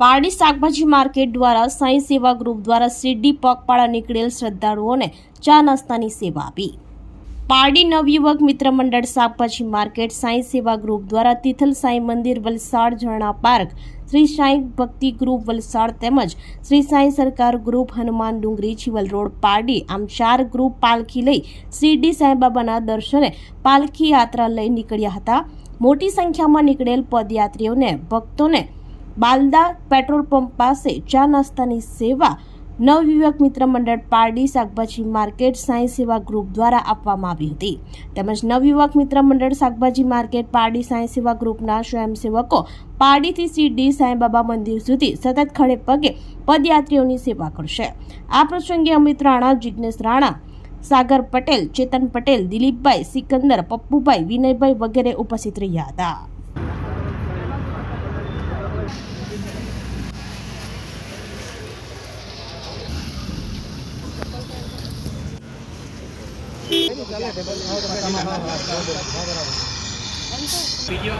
પારડી શાકભાજી માર્કેટ દ્વારા સાંઈ સેવા ગ્રુપ દ્વારા શિરડી પગપાળા નીકળેલ શ્રદ્ધાળુઓને ચા નાસ્તાની સેવા આપી. પારડી નવયુવક મિત્ર મંડળ શાકભાજી માર્કેટ સાંઈ સેવા ગ્રુપ દ્વારા તિથલ સાંઈ મંદિર, વલસાડ ઝરણા પાર્ક, શ્રી સાંઈ ભક્તિ ગ્રુપ વલસાડ તેમજ શ્રી સાંઈ સરકાર ગ્રુપ હનુમાન ડુંગરી ચિવલ રોડ પારડી, આમ ચાર ગ્રુપ પાલખી લઈ શિરડી સાંઈબાબાના દર્શને પાલખી યાત્રા લઈ નીકળ્યા હતા. મોટી સંખ્યામાં નીકળેલ પદયાત્રીઓને ભક્તોને બાલદા પેટ્રોલ પંપ પાસે ચા નાસ્તાની સેવા નવયુવક મિત્ર મંડળ પારડી શાકભાજી માર્કેટ સાંઈ સેવા ગ્રુપ દ્વારા આપવામાં આવી હતી. તેમજ નવયુવક મિત્ર મંડળ શાકભાજી માર્કેટ પારડી સાંઈ સેવા ગ્રુપના સ્વયંસેવકો પારડીથી સીડી સાંઈબાબા મંદિર સુધી સતત ખડે પગે પદયાત્રીઓની સેવા કરશે. આ પ્રસંગે અમિત રાણા જિજ્ઞેશ રાણા, સાગર પટેલ, ચેતન પટેલ, દિલીપભાઈ સિકંદર, પપ્પુભાઈ, વિનયભાઈ વગેરે ઉપસ્થિત રહ્યા હતા. वीडियो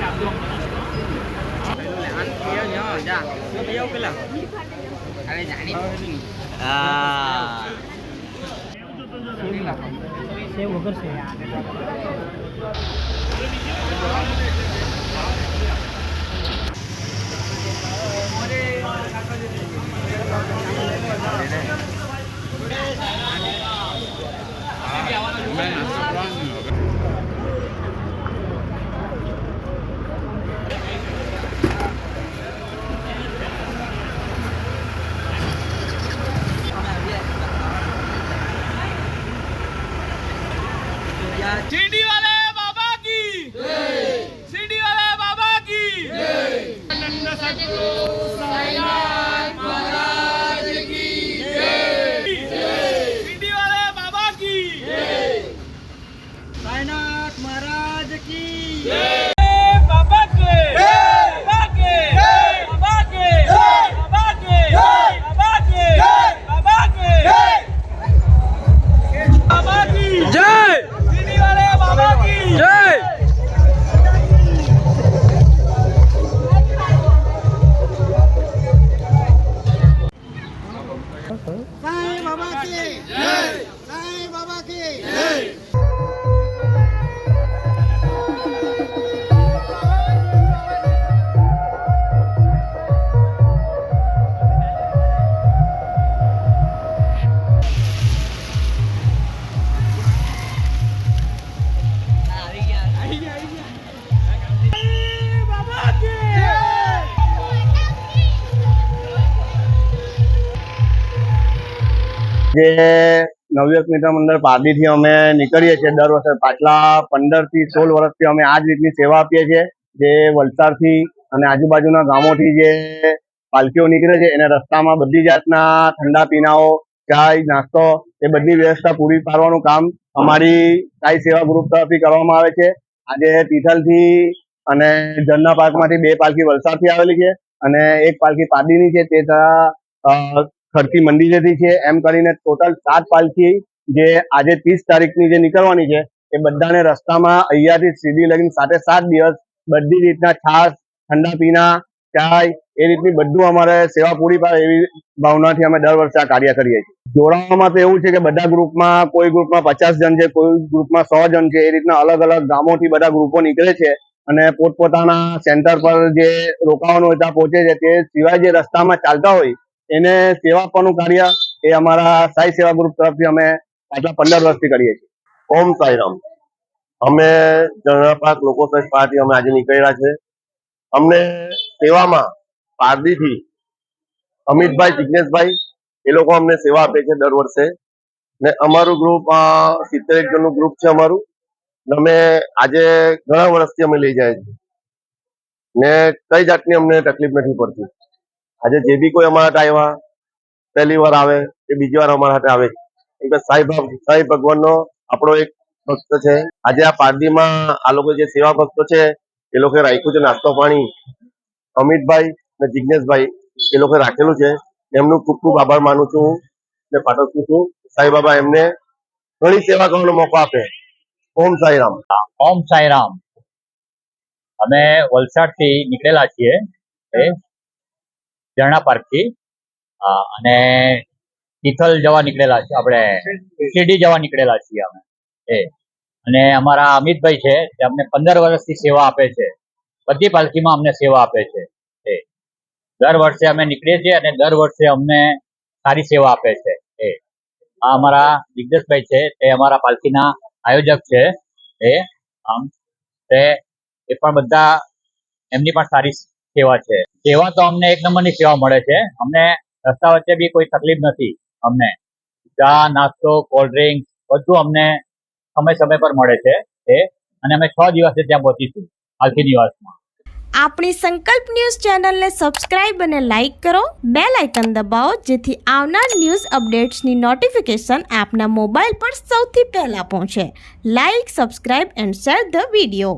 आप लोग À. સેવ વગર છે. सीडी Jai Guru. સાંઈ બાબા કી જય સાંઈ બાબા કી જય જે નવયુવક મિત્ર મંડળ પારડીથી અમે નીકળીએ છીએ. દર વર્ષે પાછલા પંદરથી સોળ વર્ષથી અમે આ જ રીતની સેવા આપીએ છીએ. જે વલસાડથી અને આજુબાજુના ગામોથી જે પાલખીઓ નીકળે છે, એને રસ્તામાં બધી જાતના ઠંડા પીણાઓ, ચાય, નાસ્તો એ બધી વ્યવસ્થા પૂરી પાડવાનું કામ અમારી સાઈ સેવા ગ્રુપ તરફથી કરવામાં આવે છે. આજે તિથલથી અને જનના પાર્કમાંથી બે પાલખી વલસાડથી આવેલી છે અને એક પાલખી પારડીની છે. તે અ, મંડી જતી છે. એમ કરીને ટોટલ સાત પાલખી જે આજે ત્રીસ તારીખની જે નીકળવાની છે એ બધાને રસ્તામાં અહીંયાથી સીધી લગીને સાથે સાત દિવસ બધી રીતના છાશ ઠંડા પીણા ચાય એ રીતની બધું અમારે સેવા પૂરી પાડે એવી ભાવનાથી અમે દર વર્ષે આ કાર્ય કરીએ છીએ. જોડાવામાં તો એવું છે કે બધા ગ્રુપમાં કોઈ ગ્રુપમાં પચાસ જણ છે કોઈ ગ્રુપમાં સો જણ છે એ રીતના અલગ અલગ ગામોથી બધા ગ્રુપો નીકળે છે અને પોતપોતાના સેન્ટર પર જે રોકાવાનું હોય ત્યાં પહોંચે છે. તે સિવાય જે રસ્તામાં ચાલતા હોય એને સેવા આપવાનું કાર્ય એ અમારા સાઈ સેવા ગ્રુપ તરફથી અમે પાછલા પંદર વર્ષથી કરીએ છીએ. ઓમ સાઈરામ અમે જનરપાક લોકો સહિત પાર્ટી અમે આજે નીકળ્યા છે. અમને સેવામાં પારદીથી અમિતભાઈ જિજ્ઞેશભાઈ એ લોકો અમને સેવા આપે છે દર વર્ષે. ને અમારું ગ્રુપ સિત્તેર એક જણનું ગ્રુપ છે અમારું. અમે આજે ઘણા વર્ષથી અમે લઈ જાય છે. ને કઈ જાતની અમને તકલીફ નથી પડતી? આજે જે બી કોઈ અમારા હાથ આવ્યા પહેલી વાર આવે, કે બીજી વાર અમારા હાથે આવે. કેમ કે સાઈ સાઈ ભગવાનનો આપણો એક ભક્ત છે. આજે આ પારડીમાં આ લોકો જે સેવા ભક્તો છે, એ લોકોએ રાખ્યું છે નાસ્તો પાણી. અમિતભાઈ ને જિજ્ઞેશભાઈ એ લોકોએ રાખેલું છે. એમનું ખૂબ ખૂબ આભાર માનું છું ને પાઠવું છું. સાંઈ બાબા એમને ઘણી સેવા કરવાનો મોકો આપે. ઓમ સાઈરામ ઓમ સાઈરામ અમે વલસાડથી નીકળેલા છીએ. ઝરણા પાર્કથી અને તિથલ જવા નીકળેલા છે, આપણે શિરડી જવા નીકળેલા છીએ અમે. એ. અને અમારા અમિતભાઈ છે, તે અમને પંદર વર્ષથી સેવા આપે છે. બધી પાલખીમાં અમને સેવા આપે છે. એ. દર વર્ષે અમે નીકળીએ છીએ અને દર વર્ષે અમને સારી સેવા આપે છે. એ. આ અમારા દિગ્ગજભાઈ છે, તે અમારા પાલખીના આયોજક છે. એ. આમ, તે, એ પણ બધા, એમની પણ સારી સેવા છે? સેવા તો અમને એક નંબરની સેવા મળે છે. અમને રસ્તા વચ્ચે બી કોઈ તકલીફ નથી અમને. ચા, નાસ્તો કોલ્ડ ડ્રિંક બધું અમને સમય સમય પર મળે છે એ અને અમે છ દિવસે ત્યાં પહોંચીશું હાલથી નિવાસમાં. આપણી સંકલ્પ ન્યૂઝ ચેનલને સબસ્ક્રાઇબ અને લાઇક કરો. બે લાઇકન દબાવો, જેથી આવનાર ન્યૂઝ અપડેટ્સની નોટિફિકેશન આપના મોબાઈલ પર સૌથી પહેલા પહોંચે. Like, subscribe and share the video.